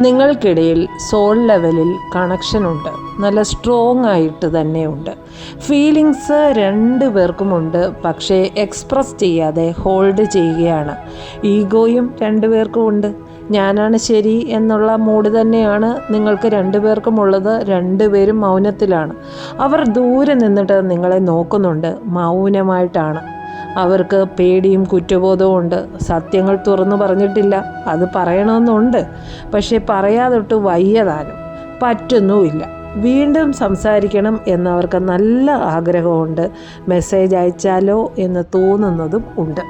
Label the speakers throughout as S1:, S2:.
S1: നിങ്ങൾക്കിടയിൽ സോൾ ലെവലിൽ കണക്ഷനുണ്ട് നല്ല സ്ട്രോങ് ആയിട്ട് തന്നെയുണ്ട് ഫീലിങ്സ് രണ്ട് പേർക്കുമുണ്ട് പക്ഷേ എക്സ്പ്രസ് ചെയ്യാതെ ഹോൾഡ് ചെയ്യുകയാണ്. ഈഗോയും രണ്ട് പേർക്കുമുണ്ട് ഞാനാണ് ശരി എന്നുള്ള മൂഡ് തന്നെയാണ് നിങ്ങൾക്ക് രണ്ടുപേർക്കും ഉള്ളത്. രണ്ടുപേരും മൗനത്തിലാണ്. അവർ ദൂരെ നിന്നിട്ട് നിങ്ങളെ നോക്കുന്നുണ്ട്. മൗനമായിട്ടാണ്. അവർക്ക് പേടിയും കുറ്റബോധവും ഉണ്ട്. സത്യങ്ങൾ തുറന്നു പറഞ്ഞിട്ടില്ല. അത് പറയണമെന്നുണ്ട്. പക്ഷേ പറയാതൊട്ട് വയ്യതാനും പറ്റുന്നുമില്ല. വീണ്ടും സംസാരിക്കണം എന്നവർക്ക് നല്ല ആഗ്രഹമുണ്ട്. മെസ്സേജ് അയച്ചാലോ എന്ന് തോന്നുന്നതും ഉണ്ട്.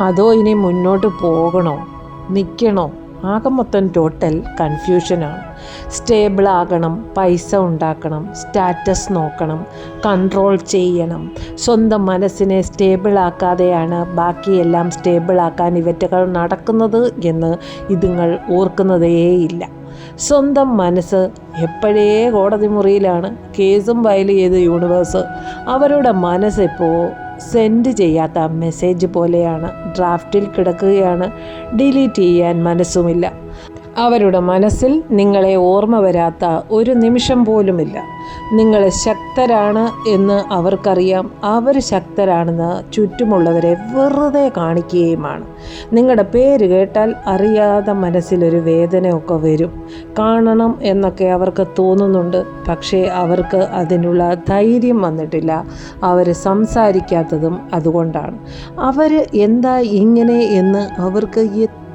S1: അതോ ഇനി മുന്നോട്ട് പോകണോ? നിൽക്കണോ ആകെ മൊത്തം ടോട്ടൽ കൺഫ്യൂഷനാണ് സ്റ്റേബിൾ ആകണം പൈസ ഉണ്ടാക്കണം സ്റ്റാറ്റസ് നോക്കണം കൺട്രോൾ ചെയ്യണം. സ്വന്തം മനസ്സിനെ സ്റ്റേബിൾ ആക്കാതെയാണ് ബാക്കിയെല്ലാം സ്റ്റേബിൾ ആക്കാൻ ഇവറ്റകൾ നടക്കുന്നത് എന്ന് ഇതുങ്ങൾ ഓർക്കുന്നതേയില്ല. സ്വന്തം മനസ്സ് എപ്പോഴേ കോടതി മുറിയിലാണ് കേസും ഫയൽ ചെയ്ത് യൂണിവേഴ്സ് അവരുടെ മനസ്സിപ്പോൾ സെൻഡ് ചെയ്യാത്ത മെസ്സേജ് പോലെയാണ്. ഡ്രാഫ്റ്റിൽ കിടക്കുകയാണ്. ഡിലീറ്റ് ചെയ്യാൻ മനസ്സുമില്ല. അവരുടെ മനസ്സിൽ നിങ്ങളെ ഓർമ്മ വരാത്ത ഒരു നിമിഷം പോലുമില്ല. നിങ്ങൾ ശക്തരാണ് എന്ന് അവർക്കറിയാം. അവർ ശക്തരാണെന്ന് ചുറ്റുമുള്ളവരെ വെറുതെ കാണിക്കുകയുമാണ്. നിങ്ങളുടെ പേര് കേട്ടാൽ അറിയാതെ മനസ്സിലൊരു വേദനയൊക്കെ വരും. കാണണം എന്നൊക്കെ അവർക്ക് തോന്നുന്നുണ്ട്. പക്ഷേ അവർക്ക് അതിനുള്ള ധൈര്യം വന്നിട്ടില്ല. അവർ സംസാരിക്കാത്തതും അതുകൊണ്ടാണ്. അവർ എന്താ ഇങ്ങനെ എന്ന് അവർക്ക്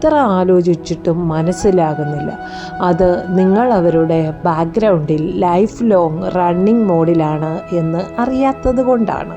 S1: എത്ര ആലോചിച്ചിട്ടും മനസ്സിലാകുന്നില്ല. അത് നിങ്ങൾ അവരുടെ ബാക്ക്ഗ്രൗണ്ടിൽ ലൈഫ് ലോങ് റണ്ണിങ് മോഡിലാണ് എന്ന് അറിയാത്തത് കൊണ്ടാണ്.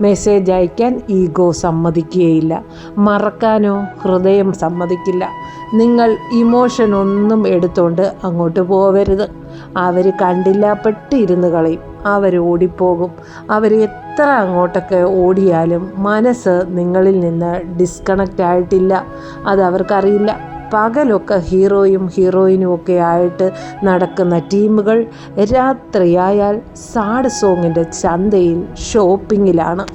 S1: മെസ്സേജ് അയക്കാൻ ഈഗോ സമ്മതിക്കുകയില്ല. മറക്കാനോ ഹൃദയം സമ്മതിക്കില്ല. നിങ്ങൾ ഇമോഷൻ ഒന്നും എടുത്തുകൊണ്ട് അങ്ങോട്ട് പോവരുത്. അവർ കണ്ടില്ല പെട്ടിരുന്ന് കളയും. അവർ ഓടിപ്പോകും. അവർ എത്ര അങ്ങോട്ടൊക്കെ ഓടിയാലും മനസ്സ് നിങ്ങളിൽ നിന്ന് ഡിസ്കണക്റ്റ് ആയിട്ടില്ല. അത് അവർക്കറിയില്ല. പകലൊക്കെ ഹീറോയും ഹീറോയിനും ഒക്കെ ആയിട്ട് നടക്കുന്ന ടീമുകൾ രാത്രിയായാൽ സാഡ് സോങ്ങിന്റെ ചന്തയിൽ ഷോപ്പിങ്ങിലാണ്.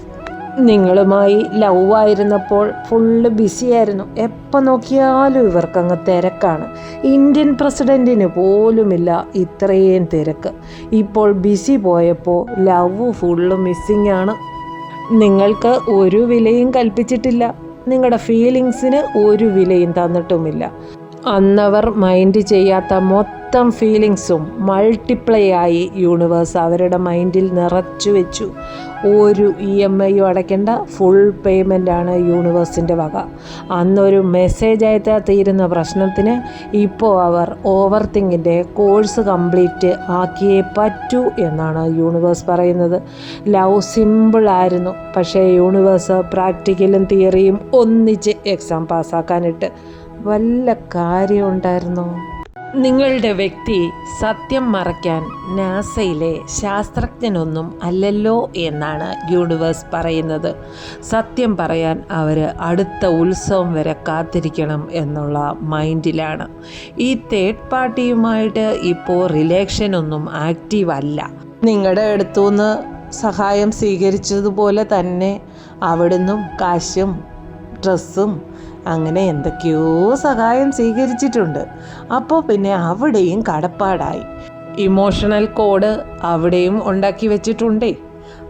S1: നിങ്ങളുമായി ലവ് ആയിരുന്നപ്പോൾ ഫുള്ള് ബിസിയായിരുന്നു എപ്പോൾ നോക്കിയാലും ഇവർക്കങ്ങ് തിരക്കാണ്. ഇന്ത്യൻ പ്രസിഡന്റിന് പോലുമില്ല ഇത്രയും തിരക്ക്. ഇപ്പോൾ ബിസി പോയപ്പോൾ ലവ് ഫുള്ള് മിസ്സിംഗ് ആണ്. നിങ്ങൾക്ക് ഒരു വിലയും കൽപ്പിച്ചിട്ടില്ല. നിങ്ങളുടെ ഫീലിങ്സിന് ഒരു വിലയും തന്നിട്ടുമില്ല. അന്നവർ മൈൻഡ് ചെയ്യാത്ത മൊത്തം ഫീലിങ്സും മൾട്ടിപ്ലൈ ആയി യൂണിവേഴ്സ് അവരുടെ മൈൻഡിൽ നിറച്ചു വെച്ചു ഒരു ഇ എം ഐയും അടയ്ക്കേണ്ട. ഫുൾ പേയ്മെന്റാണ് യൂണിവേഴ്സിന്റെ വക. അന്നൊരു മെസ്സേജ് അയച്ചാൽ തീരുന്ന പ്രശ്നത്തിന് ഇപ്പോൾ അവർ ഓവർ തിങ്കിന്റെ കോഴ്സ് കംപ്ലീറ്റ് ആക്കിയേ പറ്റൂ എന്നാണ് യൂണിവേഴ്സ് പറയുന്നത്. ലവ് സിമ്പിളായിരുന്നു പക്ഷേ യൂണിവേഴ്സ് പ്രാക്ടിക്കലും തിയറിയും ഒന്നിച്ച് എക്സാം പാസ്സാക്കാനിട്ട് വല്ല കാര്യമുണ്ടായിരുന്നോ നിങ്ങളുടെ വ്യക്തി സത്യം മറയ്ക്കാൻ നാസയിലെ ശാസ്ത്രജ്ഞനൊന്നും അല്ലല്ലോ എന്നാണ് യൂണിവേഴ്സ് പറയുന്നത്. സത്യം പറയാൻ അവർ അടുത്ത ഉത്സവം വരെ കാത്തിരിക്കണം എന്നുള്ള മൈൻഡിലാണ്. ഈ തേർഡ് പാർട്ടിയുമായിട്ട് ഇപ്പോൾ റിലേഷനൊന്നും ആക്റ്റീവ് അല്ല. നിങ്ങളുടെ അടുത്തുനിന്ന് സഹായം സ്വീകരിച്ചതുപോലെ തന്നെ അവിടുന്നും കാശും ഡ്രസ്സും അങ്ങനെ എന്തൊക്കെയോ സഹായം സ്വീകരിച്ചിട്ടുണ്ട്. അപ്പോൾ പിന്നെ അവിടെയും കടപ്പാടായി. ഇമോഷണൽ കോഡ് അവിടെയും ഉണ്ടാക്കി വെച്ചിട്ടുണ്ടേ.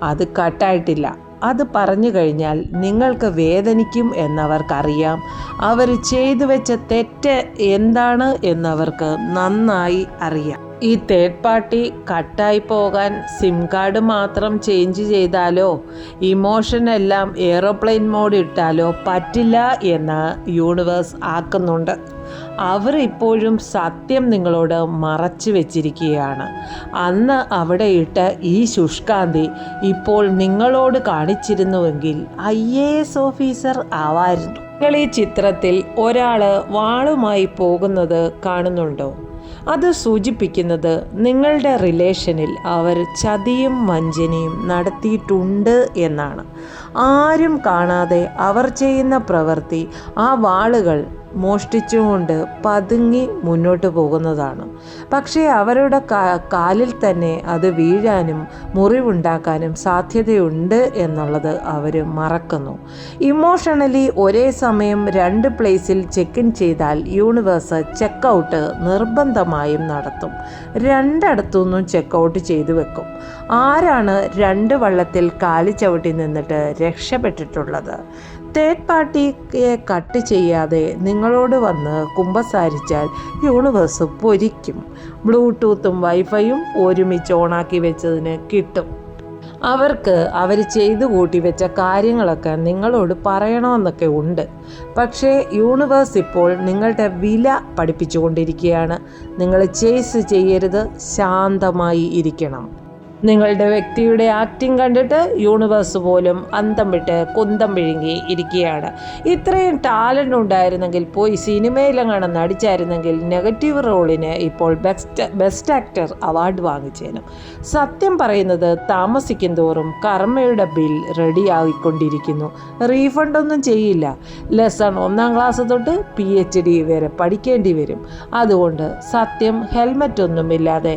S1: അത് കട്ടായിട്ടില്ല. അത് പറഞ്ഞു കഴിഞ്ഞാൽ നിങ്ങൾക്ക് വേദനിക്കും എന്നവർക്കറിയാം. അവർ ചെയ്തു വെച്ച തെറ്റ് എന്താണ് എന്നവർക്ക് നന്നായി അറിയാം. ഈ തേർഡ് പാർട്ടി കട്ടായി പോകാൻ സിം കാർഡ് മാത്രം ചേഞ്ച് ചെയ്താലോ? ഇമോഷൻ എല്ലാം ഏറോപ്ലെയിൻ മോഡ് ഇട്ടാലോ പറ്റില്ല എന്ന് യൂണിവേഴ്സ് ആക്കുന്നുണ്ട്. അവർ ഇപ്പോഴും സത്യം നിങ്ങളോട് മറച്ചു വെച്ചിരിക്കുകയാണ്. അന്ന് അവിടെ ഇട്ട ഈ ശുഷ്കാന്തി ഇപ്പോൾ നിങ്ങളോട് കാണിച്ചിരുന്നുവെങ്കിൽ ഐ എ എസ് ഓഫീസർ ആവായിരുന്നു. നിങ്ങൾ ഈ ചിത്രത്തിൽ ഒരാൾ വാളുമായി പോകുന്നത് കാണുന്നുണ്ടോ? അത് സൂചിപ്പിക്കുന്നത് നിങ്ങളുടെ റിലേഷനിൽ അവർ ചതിയും വഞ്ചനയും നടത്തിയിട്ടുണ്ട് എന്നാണ്. ആരും കാണാതെ അവർ ചെയ്യുന്ന പ്രവൃത്തി ആ വാളുകൾ മോഷ്ടിച്ചുകൊണ്ട് പതുങ്ങി മുന്നോട്ട് പോകുന്നതാണ്. പക്ഷേ അവരുടെ കാലിൽ തന്നെ അത് വീഴാനും മുറിവുണ്ടാക്കാനും സാധ്യതയുണ്ട് എന്നുള്ളത് അവർ മറക്കുന്നു. ഇമോഷണലി ഒരേ സമയം രണ്ട് പ്ലേസിൽ ചെക്ക് ഇൻ ചെയ്താൽ യൂണിവേഴ്സ് ചെക്ക് ഔട്ട് നിർബന്ധമായും നടത്തും. രണ്ടിടത്തുനിന്നും ചെക്കൗട്ട് ചെയ്തു വെക്കും. ആരാണ് രണ്ട് വള്ളത്തിൽ കാലി ചവിട്ടി നിന്നിട്ട് രക്ഷപ്പെട്ടിട്ടുള്ളത്? തേർഡ് പാർട്ടിയെ കട്ട് ചെയ്യാതെ നിങ്ങളോട് വന്ന് കുമ്പസാരിച്ചാൽ യൂണിവേഴ്സ് പൊരിക്കും. ബ്ലൂടൂത്തും വൈഫൈയും ഒരുമിച്ച് ഓണാക്കി വെച്ചതിന് കിട്ടും. അവർക്ക് അവർ ചെയ്തു കൂട്ടി വെച്ച കാര്യങ്ങളൊക്കെ നിങ്ങളോട് പറയണമെന്നൊക്കെ ഉണ്ട്. പക്ഷേ യൂണിവേഴ്സ് ഇപ്പോൾ നിങ്ങളുടെ വില പഠിപ്പിച്ചുകൊണ്ടിരിക്കുകയാണ്. നിങ്ങൾ ചേസ് ചെയ്യരുത്. ശാന്തമായി ഇരിക്കണം. നിങ്ങളുടെ വ്യക്തിയുടെ ആക്ടിങ് കണ്ടിട്ട് യൂണിവേഴ്സ് പോലും അന്തം വിട്ട് കുന്തം വിഴുങ്ങി ഇരിക്കുകയാണ്. ഇത്രയും ടാലന്റ് ഉണ്ടായിരുന്നെങ്കിൽ പോയി സിനിമയിലെങ്ങാണ് നടിച്ചായിരുന്നെങ്കിൽ നെഗറ്റീവ് റോളിന് ഇപ്പോൾ ബെസ്റ്റ് ബെസ്റ്റ് ആക്ടർ അവാർഡ് വാങ്ങിച്ചേനും. സത്യം പറയുന്നത് താമസിക്കും തോറും കർമ്മയുടെ ബിൽ റെഡിയായിക്കൊണ്ടിരിക്കുന്നു റീഫണ്ടൊന്നും ചെയ്യില്ല. ലെസൺ ഒന്നാം ക്ലാസ് തൊട്ട് പി എച്ച് ഡി വരെ പഠിക്കേണ്ടി വരും. അതുകൊണ്ട് സത്യം ഹെൽമറ്റ് ഒന്നുമില്ലാതെ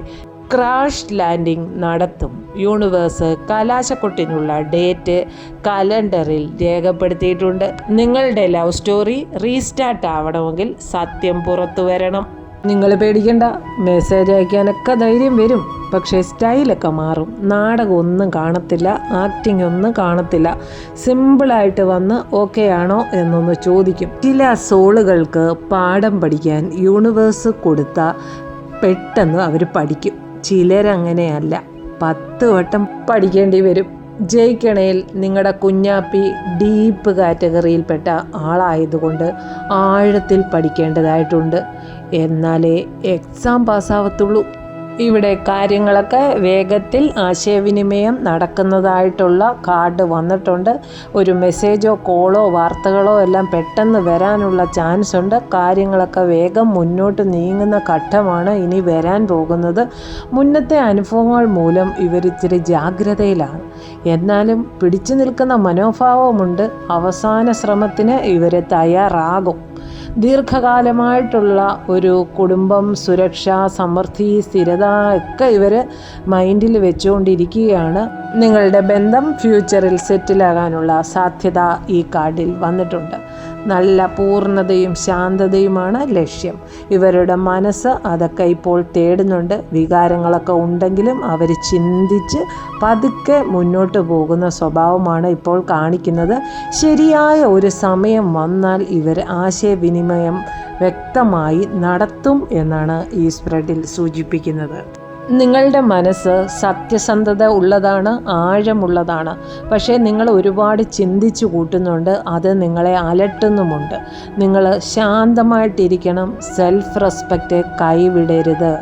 S1: ക്രാഷ് ലാൻഡിംഗ് നടത്തും. യൂണിവേഴ്സ് കലാശക്കൊട്ടിനുള്ള ഡേറ്റ് കലണ്ടറിൽ രേഖപ്പെടുത്തിയിട്ടുണ്ട്. നിങ്ങളുടെ ലവ് സ്റ്റോറി റീസ്റ്റാർട്ട് ആവണമെങ്കിൽ സത്യം പുറത്തു വരണം. നിങ്ങൾ പേടിക്കണ്ട. മെസ്സേജ് അയക്കാനൊക്കെ ധൈര്യം വരും. പക്ഷേ സ്റ്റൈലൊക്കെ മാറും. നാടകം ഒന്നും കാണത്തില്ല. ആക്ടിംഗ് ഒന്നും കാണത്തില്ല. സിമ്പിളായിട്ട് വന്ന് ഓക്കെ ആണോ എന്നൊന്ന് ചോദിക്കും. ചില സോളുകൾക്ക് പാഠം പഠിക്കാൻ യൂണിവേഴ്സ് കൊടുത്ത പെട്ടെന്ന് അവർ പഠിക്കും. ചിലരങ്ങനെയല്ല. പത്ത് വട്ടം പഠിക്കേണ്ടി വരും. ജയിക്കണേൽ നിങ്ങളുടെ കുഞ്ഞാപ്പി ഡീപ്പ് കാറ്റഗറിയിൽപ്പെട്ട ആളായതുകൊണ്ട് ആഴത്തിൽ പഠിക്കേണ്ടതായിട്ടുണ്ട്. എന്നാലേ എക്സാം പാസ്സാവത്തുള്ളൂ. ഇവിടെ കാര്യങ്ങളൊക്കെ വേഗത്തിൽ ആശയവിനിമയം നടക്കുന്നതായിട്ടുള്ള കാർഡ് വന്നിട്ടുണ്ട്. ഒരു മെസ്സേജോ കോളോ വാർത്തകളോ എല്ലാം പെട്ടെന്ന് വരാനുള്ള ചാൻസ് ഉണ്ട്. കാര്യങ്ങളൊക്കെ വേഗം മുന്നോട്ട് നീങ്ങുന്ന ഘട്ടമാണ് ഇനി വരാൻ പോകുന്നത്. മുന്നത്തെ അനുഭവങ്ങൾ മൂലം ഇവർ ഇച്ചിരി ജാഗ്രതയിലാണ്. എന്നാലും പിടിച്ചു നിൽക്കുന്ന മനോഭാവമുണ്ട്. അവസാന ശ്രമത്തിന് ഇവർ തയ്യാറാകും. ദീർഘകാലമായിട്ടുള്ള ഒരു കുടുംബം സുരക്ഷ സമൃദ്ധി സ്ഥിരത ഒക്കെ ഇവർ മൈൻഡിൽ വെച്ചുകൊണ്ടിരിക്കുകയാണ്. നിങ്ങളുടെ ബന്ധം ഫ്യൂച്ചറിൽ സെറ്റിലാകാനുള്ള സാധ്യത ഈ കാർഡിൽ വന്നിട്ടുണ്ട്. നല്ല പൂർണതയും ശാന്തതയുമാണ് ലക്ഷ്യം. ഇവരുടെ മനസ്സ് അതൊക്കെ ഇപ്പോൾ തേടുന്നുണ്ട്. വികാരങ്ങളൊക്കെ ഉണ്ടെങ്കിലും അവർ ചിന്തിച്ച് പതുക്കെ മുന്നോട്ട് പോകുന്ന സ്വഭാവമാണ് ഇപ്പോൾ കാണിക്കുന്നത്. ശരിയായ ഒരു സമയം വന്നാൽ ഇവർ ആശയവിനിമയം വ്യക്തമായി നടത്തും എന്നാണ് ഈ സ്പ്രെഡിൽ സൂചിപ്പിക്കുന്നത്. നിങ്ങളുടെ മനസ്സ് സത്യസന്ധത ഉള്ളതാണ് ആഴമുള്ളതാണ്. പക്ഷേ നിങ്ങൾ ഒരുപാട് ചിന്തിച്ചു കൂട്ടുന്നുണ്ട് അത് നിങ്ങളെ അലട്ടുന്നുമുണ്ട്. നിങ്ങൾ ശാന്തമായിട്ടിരിക്കണം സെൽഫ് റെസ്പെക്റ്റ് കൈവിടരുത്.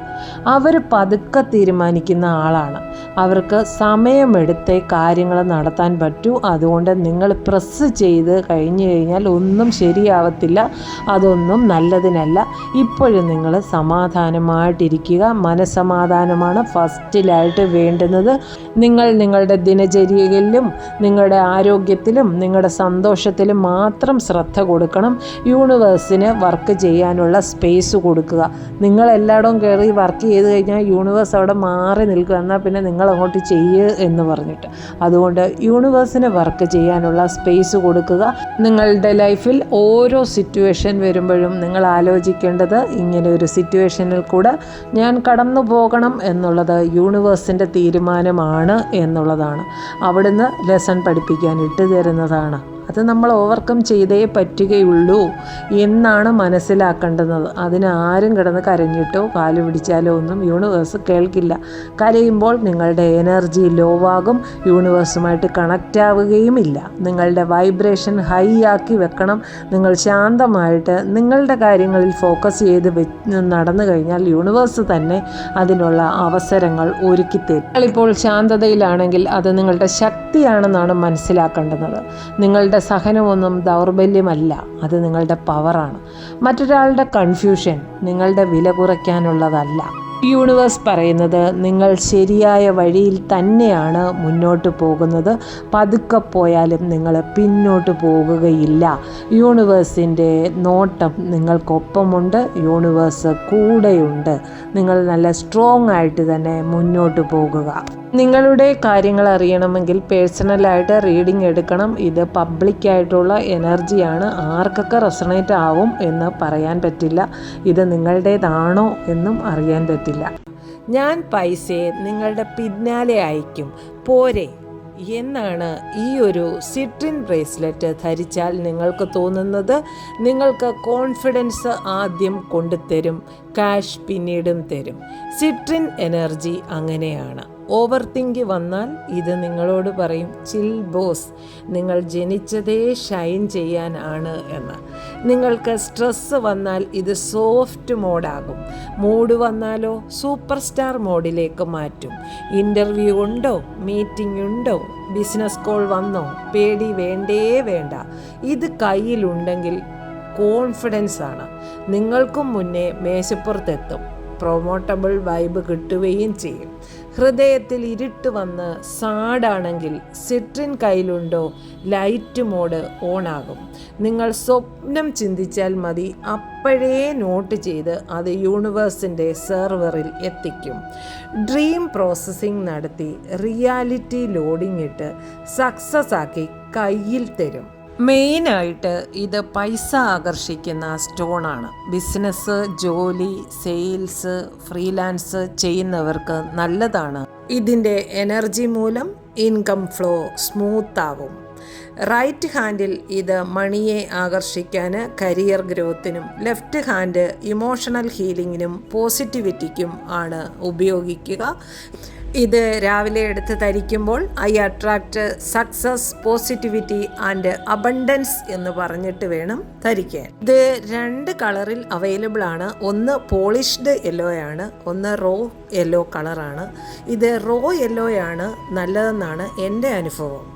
S1: അവർ പതുക്കെ തീരുമാനിക്കുന്ന ആളാണ്. അവർക്ക് സമയമെടുത്തേ കാര്യങ്ങൾ നടത്താൻ പറ്റൂ. അതുകൊണ്ട് നിങ്ങൾ പ്രസ് ചെയ്ത് കഴിഞ്ഞു കഴിഞ്ഞാൽ ഒന്നും ശരിയാവത്തില്ല. അതൊന്നും നല്ലതിനല്ല. ഇപ്പോഴും നിങ്ങൾ സമാധാനമായിട്ടിരിക്കുക. മനസ്സമാധാനമാണ് ഫസ്റ്റിലായിട്ട് വേണ്ടുന്നത്. നിങ്ങൾ നിങ്ങളുടെ ദിനചര്യയിലും നിങ്ങളുടെ ആരോഗ്യത്തിലും നിങ്ങളുടെ സന്തോഷത്തിലും മാത്രം ശ്രദ്ധ കൊടുക്കണം. യൂണിവേഴ്സിന് വർക്ക് ചെയ്യാനുള്ള സ്പേസ് കൊടുക്കുക. നിങ്ങൾ എല്ലായിടവും കയറി വർക്ക് ചെയ്ത് കഴിഞ്ഞാൽ യൂണിവേഴ്സ് അവിടെ മാറി നിൽക്കും. എന്നാൽ പിന്നെ നിങ്ങൾ അങ്ങോട്ട് ചെയ്യുക എന്ന് പറഞ്ഞിട്ട്. അതുകൊണ്ട് യൂണിവേഴ്സിന് വർക്ക് ചെയ്യാനുള്ള സ്പേസ് കൊടുക്കുക. നിങ്ങളുടെ ലൈഫിൽ ഓരോ സിറ്റുവേഷൻ വരുമ്പോഴും നിങ്ങൾ ആലോചിക്കേണ്ടത് ഇങ്ങനെ ഒരു സിറ്റുവേഷനിൽ കൂടെ ഞാൻ കടന്നു പോകണം എന്നുള്ളത് യൂണിവേഴ്സിന്റെ തീരുമാനമാണ് എന്നുള്ളതാണ്. അവിടുന്ന് ലെസൺ പഠിപ്പിക്കാൻ ഇട്ട് തരുന്നതാണ്. അത് നമ്മൾ ഓവർകം ചെയ്തേ പറ്റുകയുള്ളൂ എന്നാണ് മനസ്സിലാക്കേണ്ടത് അതിന് ആരും കിടന്ന് കരഞ്ഞിട്ടോ കാൽ പിടിച്ചാലോ ഒന്നും യൂണിവേഴ്സ് കേൾക്കില്ല. കരയുമ്പോൾ നിങ്ങളുടെ എനർജി ലോ ആകും യൂണിവേഴ്സുമായിട്ട് കണക്റ്റ് ആവുകയുമില്ല. നിങ്ങളുടെ വൈബ്രേഷൻ ഹൈ ആക്കി വെക്കണം. നിങ്ങൾ ശാന്തമായിട്ട് നിങ്ങളുടെ കാര്യങ്ങളിൽ ഫോക്കസ് ചെയ്ത് നടന്നു കഴിഞ്ഞാൽ യൂണിവേഴ്സ് തന്നെ അതിനുള്ള അവസരങ്ങൾ ഒരുക്കി തരും നിങ്ങളിപ്പോൾ ശാന്തതയിലാണെങ്കിൽ അത് നിങ്ങളുടെ ശക്തിയാണെന്നാണ് മനസ്സിലാക്കേണ്ടത് നിങ്ങളുടെ സഹനമൊന്നും ദൗർബല്യമല്ല. അത് നിങ്ങളുടെ പവറാണ്. മറ്റൊരാളുടെ കൺഫ്യൂഷൻ നിങ്ങളുടെ വില കുറയ്ക്കാനുള്ളതല്ല. യൂണിവേഴ്സ് പറയുന്നത് നിങ്ങൾ ശരിയായ വഴിയിൽ തന്നെയാണ് മുന്നോട്ട് പോകുന്നത്. പതുക്കെ പോയാലും നിങ്ങൾ പിന്നോട്ട് പോകുകയില്ല. യൂണിവേഴ്സിന്റെ നോട്ടം നിങ്ങൾക്കൊപ്പമുണ്ട്. യൂണിവേഴ്സ് കൂടെയുണ്ട്. നിങ്ങൾ നല്ല സ്ട്രോങ് ആയിട്ട് തന്നെ മുന്നോട്ട് പോകുക. നിങ്ങളുടെ കാര്യങ്ങൾ അറിയണമെങ്കിൽ പേഴ്സണലായിട്ട് റീഡിംഗ് എടുക്കണം. ഇത് പബ്ലിക്കായിട്ടുള്ള എനർജിയാണ് ആർക്കൊക്കെ റെസണേറ്റ് ആവും എന്ന് പറയാൻ പറ്റില്ല. ഇത് നിങ്ങളുടേതാണോ എന്നും അറിയാൻ പറ്റില്ല. ഞാൻ പൈസയെ നിങ്ങളുടെ പിന്നാലെ അയക്കും. പോരെ. എന്നാണ് ഈ ഒരു സിട്രിൻ ബ്രേസ്ലെറ്റ് ധരിച്ചാൽ നിങ്ങൾക്ക് തോന്നുന്നത്. നിങ്ങൾക്ക് കോൺഫിഡൻസ് ആദ്യം കൊണ്ടുതരും. ക്യാഷ് പിന്നീടും തരും. സിട്രിൻ എനർജി അങ്ങനെയാണ്. ഓവർ തിങ്ക് വന്നാൽ ഇത് നിങ്ങളോട് പറയും ചിൽ ബോസ് നിങ്ങൾ ജനിച്ചതേ ഷൈൻ ചെയ്യാനാണ് എന്ന്. നിങ്ങൾക്ക് സ്ട്രെസ്സ് വന്നാൽ ഇത് സോഫ്റ്റ് മോഡാകും. മൂഡ് വന്നാലോ സൂപ്പർ സ്റ്റാർ മോഡിലേക്ക് മാറ്റും. ഇന്റർവ്യൂ ഉണ്ടോ? മീറ്റിംഗ് ഉണ്ടോ? ബിസിനസ് കോൾ വന്നോ? പേടി വേണ്ടേ വേണ്ട. ഇത് കയ്യിലുണ്ടെങ്കിൽ കോൺഫിഡൻസ് ആണ്. നിങ്ങൾക്കും മുന്നേ മേശപ്പുറത്തെത്തും. പ്രൊമോട്ടബിൾ വൈബ് കിട്ടുകയും ചെയ്യും. ഹൃദയത്തിൽ ഇരുട്ട് വന്ന് സാഡാണെങ്കിൽ സിട്രിൻ കയ്യിലുണ്ടോ? ലൈറ്റ് മോഡ് ഓണാകും. നിങ്ങൾ സ്വപ്നം ചിന്തിച്ചാൽ മതി അപ്പോഴേ നോട്ട് ചെയ്ത് അത് യൂണിവേഴ്സിന്റെ സെർവറിൽ എത്തിക്കും. ഡ്രീം പ്രോസസ്സിംഗ് നടത്തി റിയാലിറ്റി ലോഡിംഗ് ഇട്ട് സക്സസ് ആക്കി കയ്യിൽ തരും. മെയിനായിട്ട് ഇത് പൈസ ആകർഷിക്കുന്ന സ്റ്റോണാണ്. ബിസിനസ് ജോലി സെയിൽസ് ഫ്രീലാൻസ് ചെയ്യുന്നവർക്ക് നല്ലതാണ്. ഇതിന്റെ എനർജി മൂലം ഇൻകം ഫ്ലോ സ്മൂത്ത് ആവും റൈറ്റ് ഹാൻഡിൽ ഇത് മണിയെ ആകർഷിക്കാൻ കരിയർ ഗ്രോത്തിനും ലെഫ്റ്റ് ഹാൻഡ് ഇമോഷണൽ ഹീലിങ്ങിനും പോസിറ്റിവിറ്റിക്കും ആണ് ഉപയോഗിക്കുക. ഇത് രാവിലെ എടുത്ത് ധരിക്കുമ്പോൾ I attract success positivity and abundance എന്ന് പറഞ്ഞിട്ട് വേണം ധരിക്കാൻ. ഇത് രണ്ട് കളറിൽ അവൈലബിൾ ആണ്. ഒന്ന് പോളിഷ്ഡ് യെല്ലോ ആണ്. ഒന്ന് റോ യെല്ലോ കളറാണ്. ഇത് റോ യെല്ലോ ആണ്. നല്ലതെന്നാണ് എന്റെ അനുഭവം.